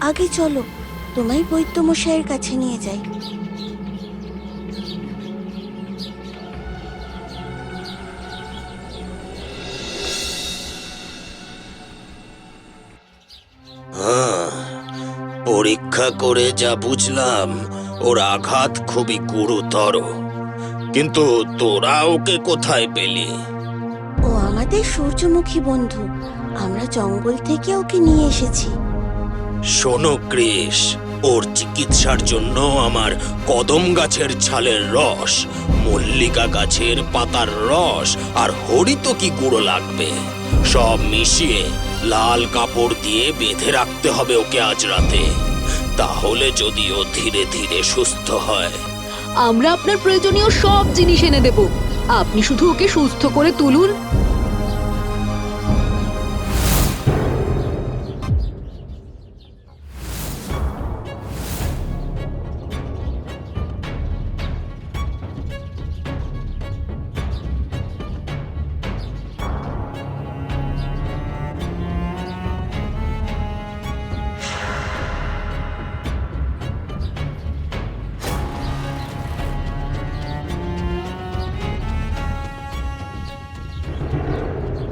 আগে চলো তোমায় বৈদ্যমশাইয়ের কাছে নিয়ে যাই। পরীক্ষা করে যা বুঝলাম ওর আঘাত খুবই গুরুতর। কিন্তু তোরা ওকে কোথায় পেলি? ও আমাদের সূর্যমুখী বন্ধু আমরা জঙ্গল থেকে ওকে নিয়ে এসেছি। শোনো কৃষ ওর চিকিৎসার জন্য আমার কদম গাছের ছালের রস, মল্লিকা গাছের পাতার রস আর হরিতকি গুঁড়ো লাগবে। সব মিশিয়ে লাল কাপড় দিয়ে বেঁধে রাখতে হবে ওকে আজ রাতে। তাহলে যদি ও ধীরে ধীরে সুস্থ হয়। আমরা আপনার প্রয়োজনীয় সব জিনিস এনে দেব। আপনি শুধু ওকে সুস্থ করে তুলুন।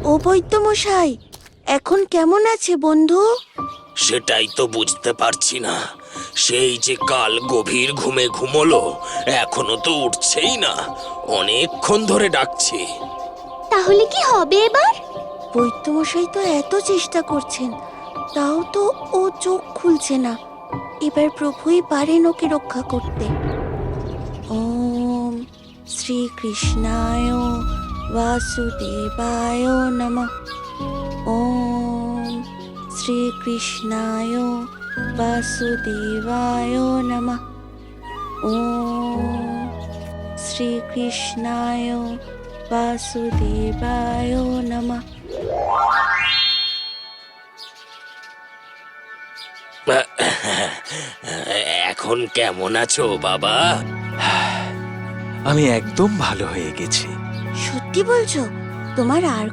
ও বৈদ্যমশাই এখন কেমন আছে বন্ধু? সেটাই তো বুঝতে পারছি না। সেই যে কাল গভীর ঘুমে ঘুমোলো এখনও তো উঠছেই না। অনেকক্ষণ ধরে ডাকছি। তাহলে কি হবে এবার? বৈদ্যমশাই তো এত চেষ্টা করছেন তাও তো ও চোখ খুলছে না। এবার প্রভুই পারেন ওকে রক্ষা করতে। ওম শ্রীকৃষ্ণায় বাসুদেবায় নমঃ ওম শ্রীকৃষ্ণায় বাসুদেবায় নমঃ ওম শ্রীকৃষ্ণায় বাসুদেবায় নমঃ এখন কেমন আছো বাবা? আমি একদম ভালো হয়ে গেছি। সত্যি বলছো? তোমার আর